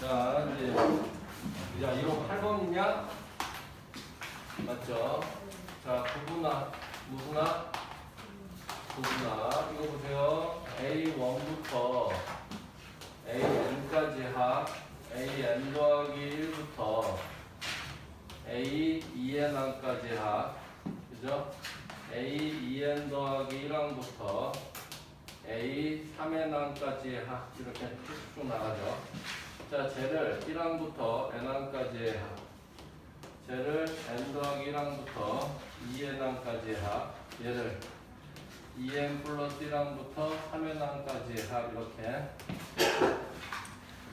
자, 이제, 자, 이거 8번이냐? 맞죠? 자, 구분화, 무슨 화? 구분화. 이거 보세요. A1부터 AN까지 합, AN 더하기 1부터 A 2N항까지 합, 그죠? A 2N 더하기 1항부터 A 3N항까지 합, 이렇게 쭉쭉 나가죠. 자, 쟤를 1항부터 N항까지의 합, 쟤를 N 더하기 1항부터 2N항까지의 합, 얘를 2N 플러스 1항부터 3N항까지의 합, 이렇게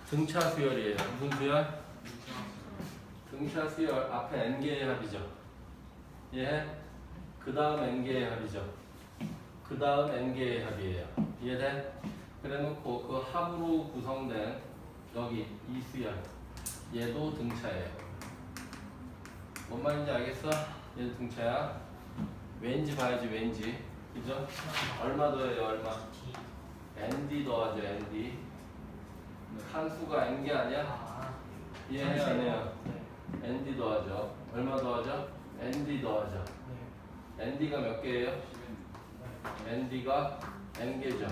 등차 수열이에요. 무슨 수열? 등차 수열 앞에 n개의 합이죠. 예. 그 다음 n개의 합이죠. 그 다음 n개의 합이에요. 이해돼? 그래놓고 그 합으로 구성된 여기 이 수열 얘도 등차예요. 뭔 말인지 알겠어? 얘도 등차야. 왠지 봐야지 왠지. 그죠? 얼마 더해요 얼마? ND 더하죠 ND. 한수가 n개 아니야? 아, 이해해요 안 해요? 네. ND 더하죠. 얼마 더하죠? ND 더하죠. 네. ND가 몇 개예요? ND가 N개죠.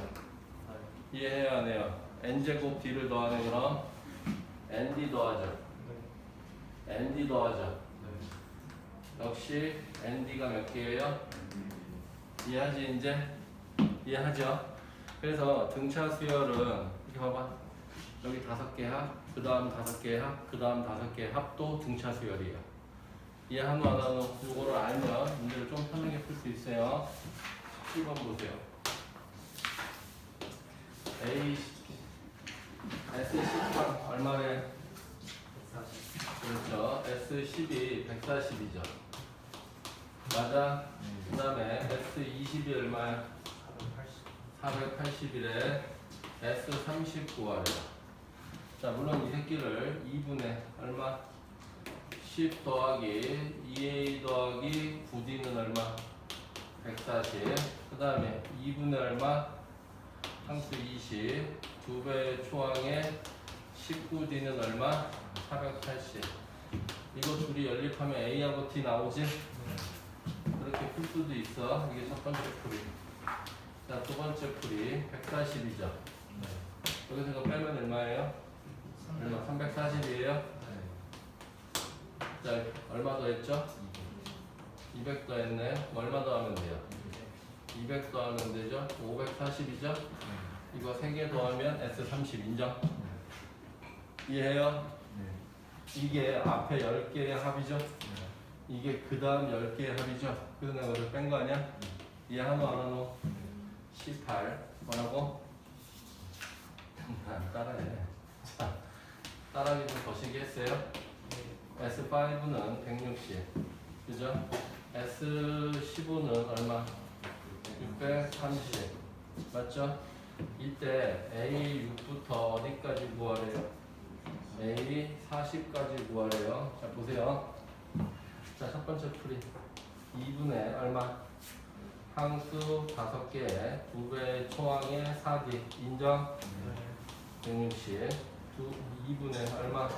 이해해요 안 해요? N제곱 D를 더하는 그럼 ND 더하죠. 네. ND 더하죠. 역시 ND가 몇 개예요? 이해하지 이제? 이해하죠? 그래서 등차 수열은 이렇게 봐봐. 여기 다섯 개 합, 그 다음 다섯 개 합, 그 다음 다섯 개 합도 등차 수열이에요. 이해하노 안 하노? 이거를 알면 문제를 좀 편하게 풀 수 있어요. 7번 보세요. A S10 얼마래? 140. 그렇죠. S10이 140이죠. 맞아? 그 다음에 S20이 얼마야? 480. 481에 S30 구하래요. 자, 물론 이 새끼를 2분의 얼마? 10 더하기 2A 더하기 9D는 얼마? 140. 그 다음에 2분의 얼마? 항수 20. 2배 초항에 19D는 얼마? 480. 이거 둘이 연립하면 A하고 D 나오지? 그렇게 풀 수도 있어. 이게 첫 번째 풀이. 자, 두 번째 풀이 140이죠. 여기서 이거 빼면 얼마예요? 얼마? 340이에요? 자, 얼마 더 했죠? 200 더 했네. 그럼 얼마 더 하면 돼요? 200 더 하면 되죠? 540이죠? 이거 3개 더하면 S30 인정? 이해해요? 이게 앞에 10개의 합이죠? 이게 그 다음 10개의 합이죠? 그래서 내가 이걸 뺀거 아니야? 이해하노 안 하노? 18 뭐라고? 아, 따라해 자 따라하기 좀 거시기 했어요 S5는 160 그죠? S15는 얼마? 630 맞죠? 이때 A6부터 어디까지 구하래요? A40까지 구하래요 자 보세요 자 첫 번째 풀이 2분의 얼마? 항수 5개에 2배 초항에 4D 인정? 160 두, 2분의 얼마?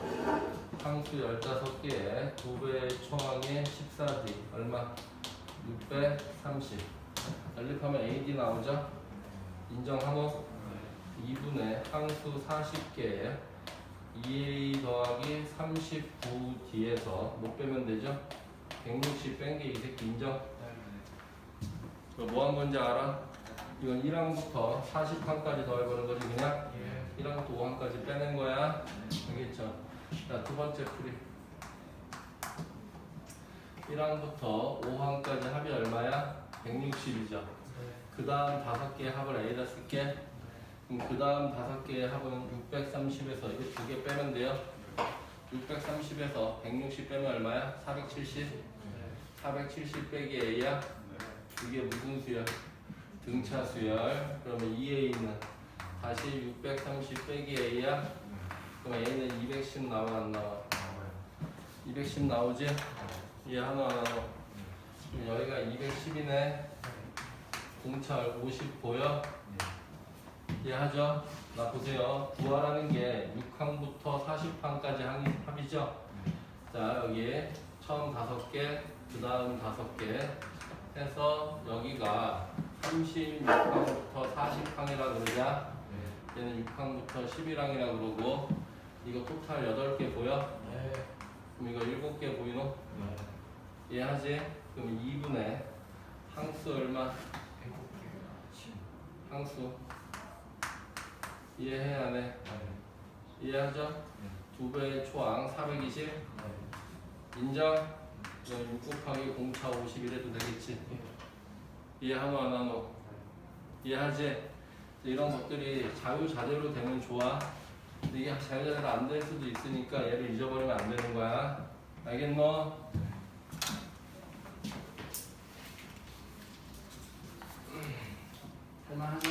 항수 15개에 2배 초항에 14D 얼마? 630 연립하면 AD 나오죠? 인정하고 2분의 항수 40개에 2A 더하기 39D에서 못 빼면 되죠? 160 뺀 게 이 새끼 인정? 이거 뭐 한 건지 알아? 이건 1항부터 40항까지 더해보는 거지 그냥 1항부터 5항까지 빼낸 거야 알겠죠? 자 두 번째 풀이 1항부터 5항까지 합이 얼마야? 160이죠 그 다음 다섯 개의 합을 A다 쓸게 그럼 그 다음 다섯 개의 합은 630에서 이거 두 개 빼면 돼요 630에서 160 빼면 얼마야? 470 470 빼기 A야 이게 무슨 수열? 등차 수열. 그러면 2A는 다시 630 빼기 A야. 그럼 A는 210 나와 안 나와? 210 나오지? 얘 하나 하나 여기가 210이네. 공차 50 보여? 이해하죠? 나 보세요. 구하라는 게 6항부터 40항까지 합이죠? 자, 여기 처음 다섯 개, 그 다음 다섯 개 해서 여기가 36항부터 40항이라 그러냐? 얘는 6항부터 11항이라 그러고 이거 토탈 8개 보여? 그럼 이거 7개 보이노? 이해하지? 그럼 2분의 항수 얼마? 항수 이해해야 돼? 이해하죠? 두 배의 초항 420 인정? 그럼 6 곱하기 공차 50 이래도 되겠지? 이해하노 안 하노? 이해하지? 이런 것들이 자유자재로 되면 좋아 근데 이게 자유자재로 안 될 수도 있으니까 얘를 잊어버리면 안 되는 거야 알겠노? 할만하죠?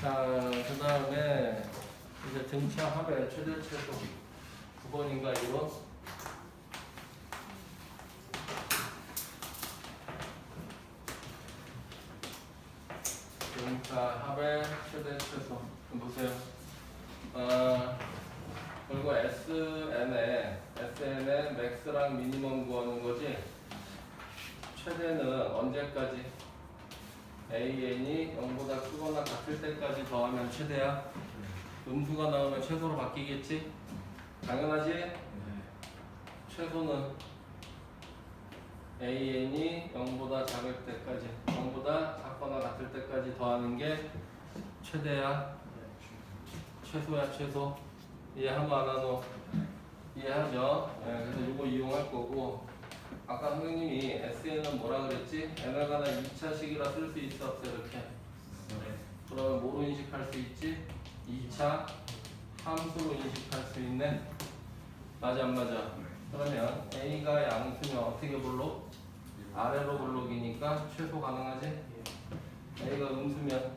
자, 그 다음에 이제 등차 합의 최대 최소 9번인가 이거? 등차 합의 최대 최소 좀 보세요. 어, 그리고 SN에 SN에 맥스랑 미니멈 구하는 거지. 최대는 언제까지? AN이 0보다 크거나 같을 때까지 더하면 최대야. 음수가 나오면 최소로 바뀌겠지? 당연하지? 최소는 AN이 0보다 작을 때까지, 0보다 작거나 같을 때까지 더하는 게 최대야. 최소야, 최소. 이해하노, 안 하노? 이해하죠? 예, 그래서 이거 이용할 거고. 아까 선생님이 SN은 뭐라 그랬지? 에너가나 2차식이라 쓸 수 있어, 없어, 이렇게. 그러면 뭐로 인식할 수 있지? 2차 함수로 인식할 수 있네. 맞아 안 맞아? 그러면 A가 양수면 어떻게 불러? 아래로 블록이니까 최소 가능하지? A가 음수면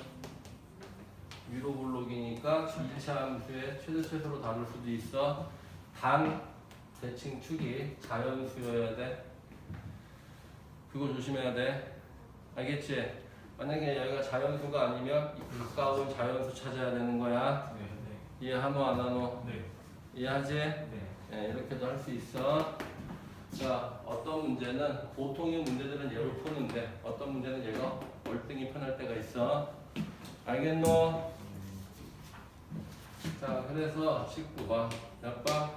위로 블록이니까 2차 함수의 최대 최소로 다룰 수도 있어. 단 대칭 축이 자연수여야 돼. 그거 조심해야 돼. 알겠지? 만약에 여기가 자연수가 아니면 이 가까운 자연수 찾아야 되는 거야. 이해하노 안 하노? 이해하지? 네, 이렇게도 할 수 있어. 자, 어떤 문제는 보통의 문제들은 얘로 푸는데 어떤 문제는 얘가 월등히 편할 때가 있어. 알겠노? 자, 그래서 19번 몇 번?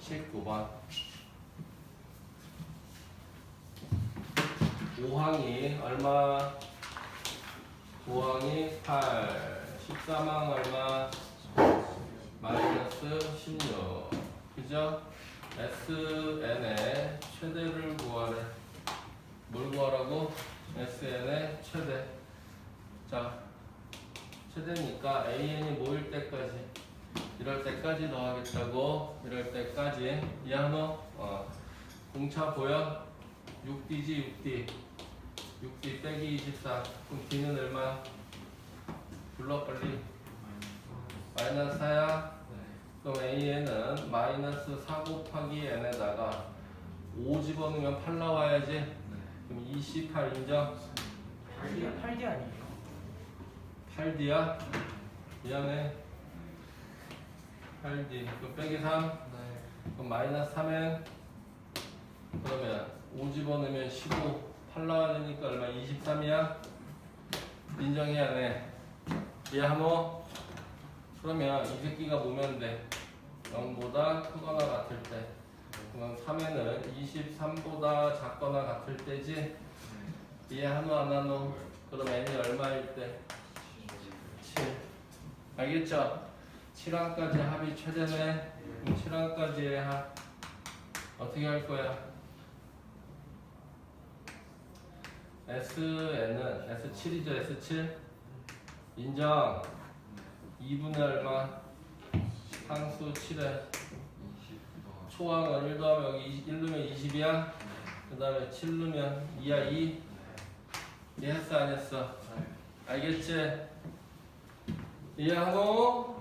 19번 5항이 얼마? 5항이 8 13항 얼마? 마이너스 16 그죠? SN의 최대를 구하래 뭘 구하라고? SN의 최대 자 최대니까 AN이 모일 때까지 이럴 때까지 더하겠다고 이럴 때까지 이하노 어. 공차 보여? 6D지 6D 6D 빼기 24 그럼 D는 얼마? 불러 빨리. 마이너스 4야? 그럼 AN은 마이너스 4 곱하기 N에다가 5 집어넣으면 8 나와야지. 그럼 28 인정? 8D, 8D 아니에요? 8D야? 미안해. 8D 그럼 빼기 3 그럼 마이너스 3엔? 그러면 5 집어넣으면 15 8 나와야 되니까 얼마 23이야? 인정해야 돼 이해하노? 그러면 이 새끼가 보면 돼 0보다 크거나 같을 때 그럼 3에는 23보다 작거나 같을 때지 이해하노 안 하노? 그럼 n이 얼마일 때? 7 알겠죠? 7항까지 합이 최대네 그럼 7항까지의 합 어떻게 할 거야? SN은 S7이죠 S7 인정. 2분의 얼마 상수 7에 초항은 1 더하면 여기 1 넣으면 20이야? 그 다음에 7 넣으면 2야 2 이해 했어 안 했어? 알겠지? 이해하고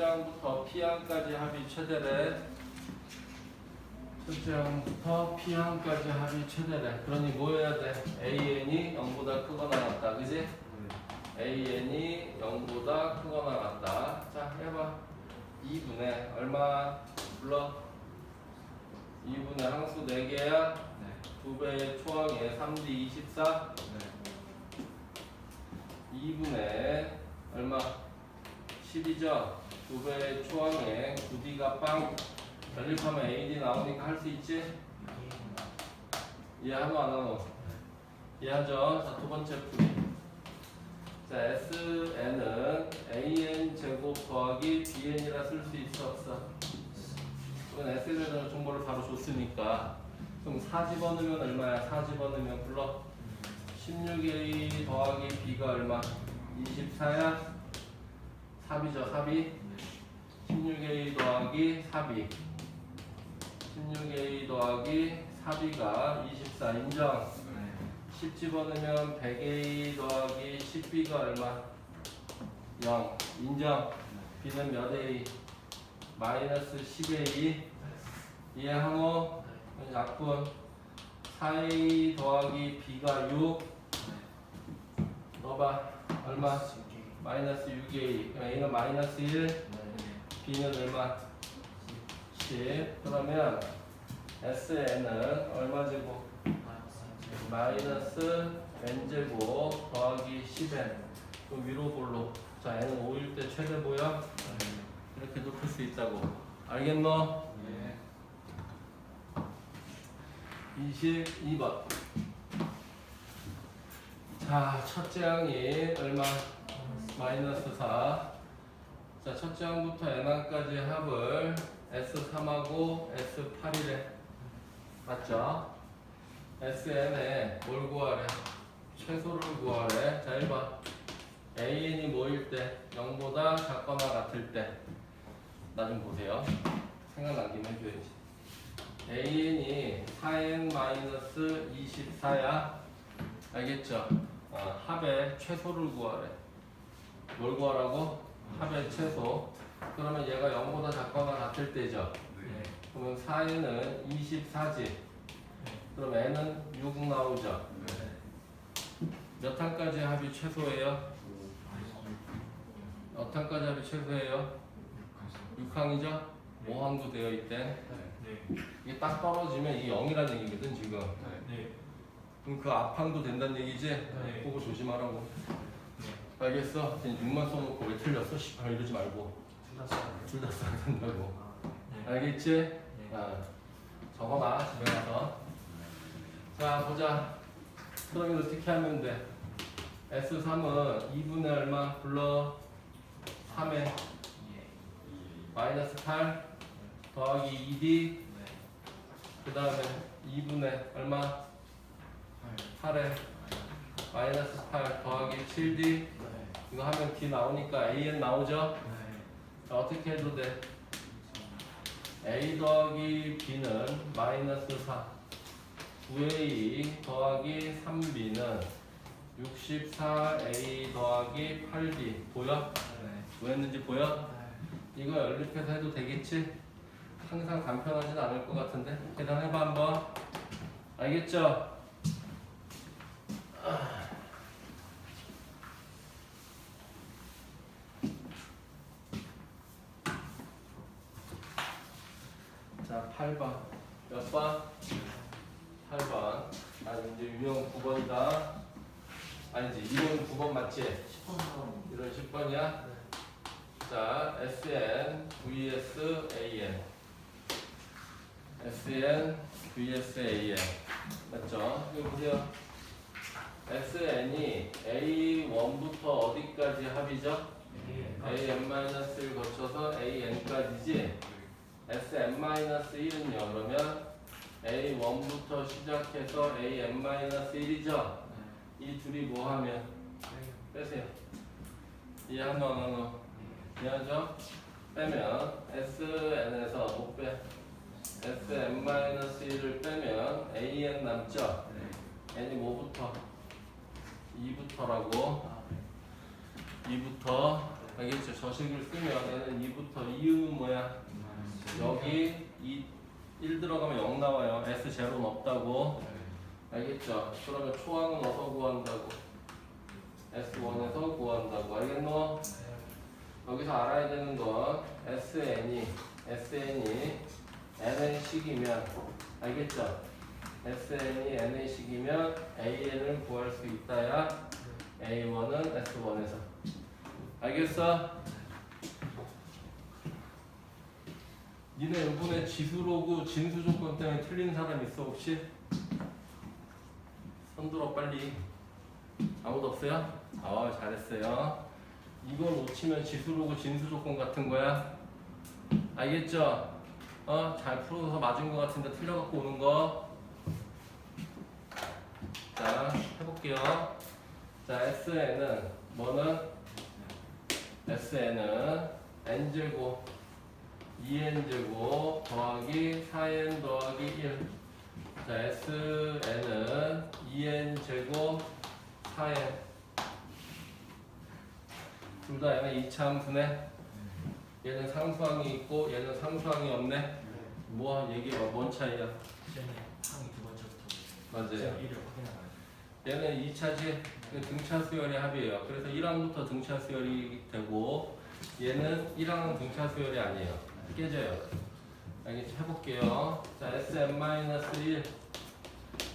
첫째 항부터 P항까지 합이 최대래. 첫째 항부터 P항까지 합이 최대래. 그러니 뭐 해야 돼? AN이 0보다 크거나 같다. 그지? AN이 0보다 크거나 같다. 자, 해봐. 2분의 얼마 불러? 2분의 항수 4개야. 2배의 초항에 3D 24. 2분의 얼마? 10이죠? 2배의 초항에 9D가 빵. 전립하면 AD 나오니까 할 수 있지? 이해하노 안 하노? 이해하죠? 자, 두 번째 풀이. 자, SN은 AN 제곱 더하기 BN이라 쓸 수 있어 없어? 이건 대한 정보를 바로 줬으니까 그럼 4 집어넣으면 얼마야? 4 집어넣으면 불러 16A 더하기 B가 얼마? 24야? 3이죠 3이 16A 더하기 4B 16A 더하기 4B가 24 인정. 10 집어넣으면 100A 더하기 10B가 얼마? 0 인정. B는 몇 A? 마이너스 10A 이해하노? 약분. 4A 더하기 B가 6 넣어봐. 얼마? 마이너스 6A 그럼 A는 마이너스 1 B는 얼마? 10 그러면 SN은 얼마 제곱? 마이너스 n제곱 더하기 10n 그럼 위로 볼로 자 n은 5일 때 최대 보여? 이렇게 높일 수 있다고 알겠노? 22번 자 첫째 항이 얼마? 마이너스 4 자, 첫째 항부터 n항까지 합을 S3하고 S8이래. 맞죠? SN에 뭘 구하래? 최소를 구하래. 자, 1번. AN이 뭐일 때? 0보다 작거나 같을 때. 나 좀 보세요. 생각난 김에 해줘야지. AN이 4N-24야. 알겠죠? 어, 합의 최소를 구하래. 뭘 구하라고? 합의 최소. 그러면 얘가 0보다 작거나 같을 때죠. 그러면 4N은 24지. 그럼 N은 6 나오죠. 몇 항까지 합이 최소예요? 몇 항까지 합이 최소예요? 6항이죠? 5항도 되어 있대. 이게 딱 떨어지면 이게 0이라는 얘기거든 지금. 그럼 그 앞항도 된다는 얘기지? 네. 그거 조심하라고. 알겠어? 그냥 6만 써놓고 왜 틀렸어? 씨발 이러지 말고 둘다 써야 된다고. 알겠지? 아, 적어놔 집에 가서. 자 보자. 그럼 이거 어떻게 하면 돼? S3은 2분의 얼마? 불러 3에 마이너스 8 더하기 2D 그 다음에 2분의 얼마? 8에 마이너스 8 더하기 7D 이거 하면 D 나오니까 AN 나오죠? 자, 어떻게 해도 돼? A 더하기 B는 마이너스 4 9A 더하기 3B는 64A 더하기 8B 보여? 뭐 했는지 보여? 이거 연립해서 해도 되겠지? 항상 간편하진 않을 것 같은데 계산해봐 한번 알겠죠? 자 8번 몇 번? 8번 아 이제 유형 9번이다 아니지 이건 9번 맞지? 이런 10번이야? 자, SN vs AN. SN vs AN. 맞죠? 이거 보세요. SN이 A1부터 어디까지 합이죠? AN-1을 거쳐서 AN까지지? SN-1은요, 그러면 A1부터 시작해서 AN-1이죠? 이 둘이 뭐 하면? 빼세요. 이해하노 안 하노? 이해하죠? 빼면 SN에서 못 빼. SN-1을 빼면 AN 남죠? n이 뭐부터? 2부터라고 아, 2부터 알겠죠? 저식을 쓰면 얘는 2부터 이유는 뭐야? 여기 2, 1 들어가면 0 나와요. S 제로는 없다고 알겠죠? 그러면 초항은 어디서 구한다고? S1에서 구한다고 알겠노? 여기서 알아야 되는 건 SN이 SN이 NN식이면 알겠죠? SN이 NN식이면 AN을 구할 수 있다야 A1은 S1에서 알겠어? 니네 이번에 지수로그 진수 조건 때문에 틀린 사람 있어 혹시? 손 들어 빨리 아무도 없어요? 아 잘했어요 이거 놓치면 지수로그 진수 조건 같은 거야 알겠죠? 어? 잘 풀어서 맞은 거 같은데 틀려갖고 오는 거 자, 해볼게요. 자, SN은 뭐는? SN은 N제곱 2N제곱 더하기 4N 더하기 1. 자, SN은 2N제곱 4N. 둘 다 얘는 이차함수네. 얘는 상수항이 있고 얘는 상수항이 없네. 뭐 얘기해봐. 뭔 차이야? 항이 두 번째부터 맞아요. 이를 얘는 2차지 등차 수열의 합이에요. 그래서 1항부터 등차 수열이 되고 얘는 1항은 등차 수열이 아니에요. 깨져요. 알겠지? 해볼게요. 자, Sn-1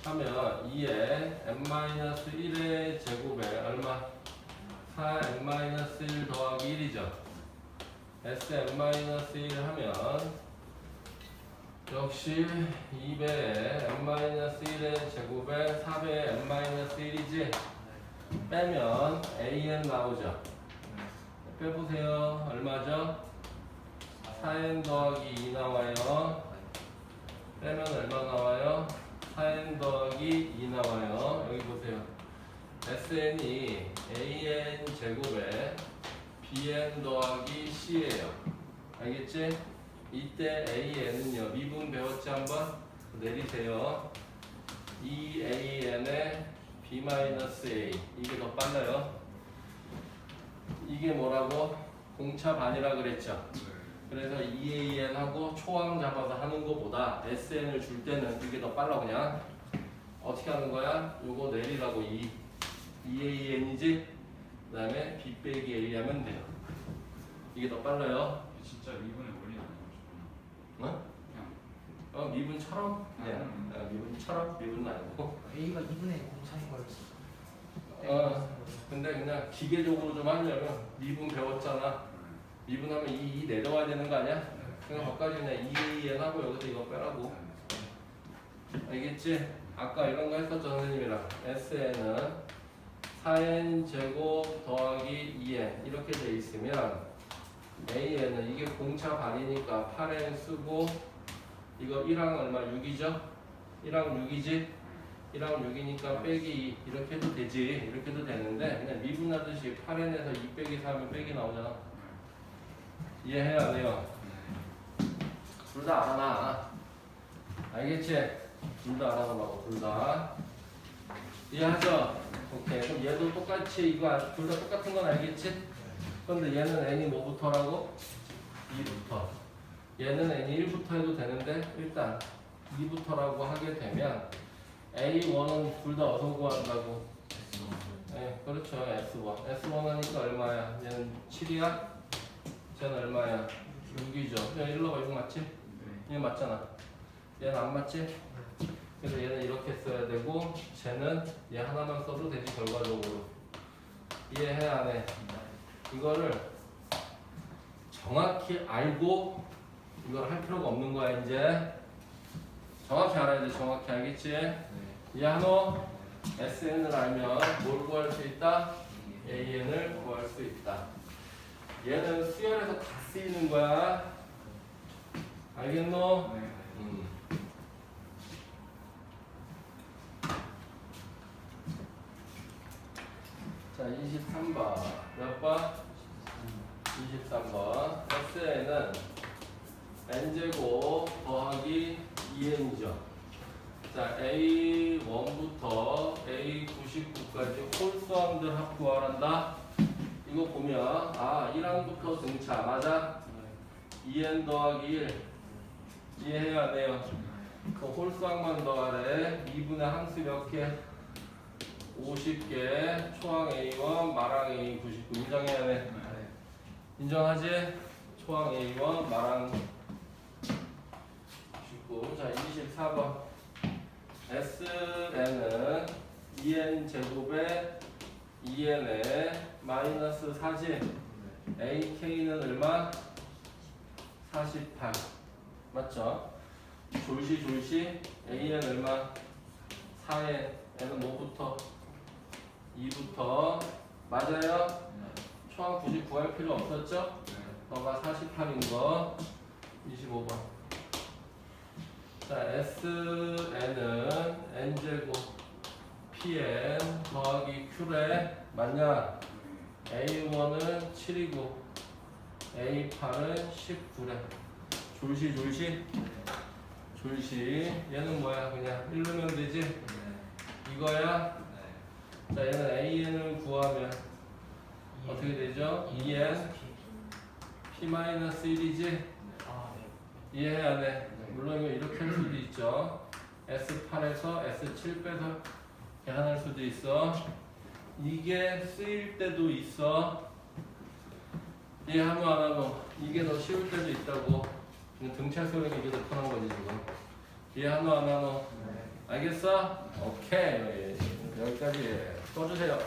하면 2에 n-1의 제곱에 얼마? 4n-1 더하기 1이죠. Sn-1 하면 역시 2배에 n-1의 제곱에 4배에 n-1이지 빼면 an 나오죠 빼보세요 얼마죠? 4n 더하기 2 나와요. 빼면 얼마 나와요? 4n 더하기 2 나와요. 여기 보세요. Sn이 an 제곱에 bn 더하기 c예요. 알겠지? 이때 AN은요. 미분 배웠지 한번? 내리세요. 2AN에 B-A 이게 더 빨라요. 이게 뭐라고? 공차 반이라 그랬죠 그래서 2AN하고 초항 잡아서 하는 것보다 SN을 줄 때는 이게 더 빨라 그냥 어떻게 하는 거야? 요거 내리라고 2 2AN이지 그 다음에 B 빼기 A 하면 돼요 이게 더 빨라요 진짜 미분의 원리 아니고 어? 그냥 어 미분처럼? 네. 음. 어, 미분처럼? 미분은 아니고. A가 2분의 0차인 걸 어. 근데 그냥 기계적으로 좀 하려면 미분 배웠잖아. 미분하면 이, 이 내려와야 되는 거 아니야? 그냥 거기까지 그냥 2n 하고 여기서 이거 빼라고. 알겠지? 아까 이런 거 했었죠 선생님이랑. SN은 4n 제곱 더하기 2n 이렇게 돼 있으면 AN은 이게 공차 반이니까 8n 쓰고 이거 1항 얼마 6이죠? 1항 6이지? 1항 6이니까 빼기 2 이렇게 해도 되지 이렇게 해도 되는데 그냥 미분하듯이 8n에서 2 빼기 4하면 빼기 나오잖아 이해해야 안 해요? 둘 다 알아놔 알겠지? 둘 다 알아놓으라고 둘 다 이해하죠? 오케이 그럼 얘도 똑같이 이거 둘 다 똑같은 건 알겠지? 근데 얘는 n이 뭐부터라고? 2부터 얘는 n이 1부터 해도 되는데 일단 2부터라고 하게 되면 A1은 둘 다 어디서 구한다고? 네, 그렇죠. S1. S1 하니까 얼마야? 얘는 7이야? 쟤는 얼마야? 6이죠. 야, 일로 가, 6 맞지? 얘 맞잖아. 얘는 안 맞지? 그래서 얘는 이렇게 써야 되고, 쟤는 얘 하나만 써도 되지, 결과적으로. 이해해, 안 해? 이거를 정확히 알고, 이걸 할 필요가 없는 거야, 이제. 정확히 알아야 돼, 정확히 알겠지? 이하노 SN을 알면 뭘 구할 수 있다? AN을 구할 수 있다. 얘는 수열에서 다 쓰이는 거야. 알겠노? 음. 자, 자, 23번. 몇 번? 23번. x에는 n제곱 더하기 2n이죠. 자, A1부터 A99까지 홀수함들 합 구하란다. 이거 보면, 아, 1항부터 등차, 맞아? 2n 더하기 1. 이해해야 안 해요? 그 홀수항만 더하래. 2분의 항수 몇 개? 50개. 초항 A1, 마랑 A99. 인정해야 돼. 인정하지? 초항 A1, 마랑 99. 자, 24번. Sn은 2n 제곱에 2n에 마이너스 4지. AK는 얼마? 48. 맞죠? 졸시 졸시 AN 얼마? 4에 N은 뭐부터? 2부터 맞아요? 초항 굳이 구할 필요 없었죠? 너가 48인 거 25번 자 SN은 N제곱 PN 더하기 Q래 맞냐? A1은 7이고 A8은 19래. 졸시 졸시? 졸시. 얘는 뭐야? 그냥 1루면 되지? 이거야? 자 얘는 AN을 구하면 어떻게 되죠? 2N P-1이지? 아, 네. 이해해야 돼. 물론 이거 이렇게 할 수도 있죠. S8에서 S7 빼서 계산할 수도 있어. 이게 쓰일 때도 있어. 이해하면 안 하고. 이게 더 쉬울 때도 있다고. 그냥 등차 세우는 이게 더 편한 거지 지금. 이해하면 안 하고 네. 알겠어? 오케이. 여기까지. 써주세요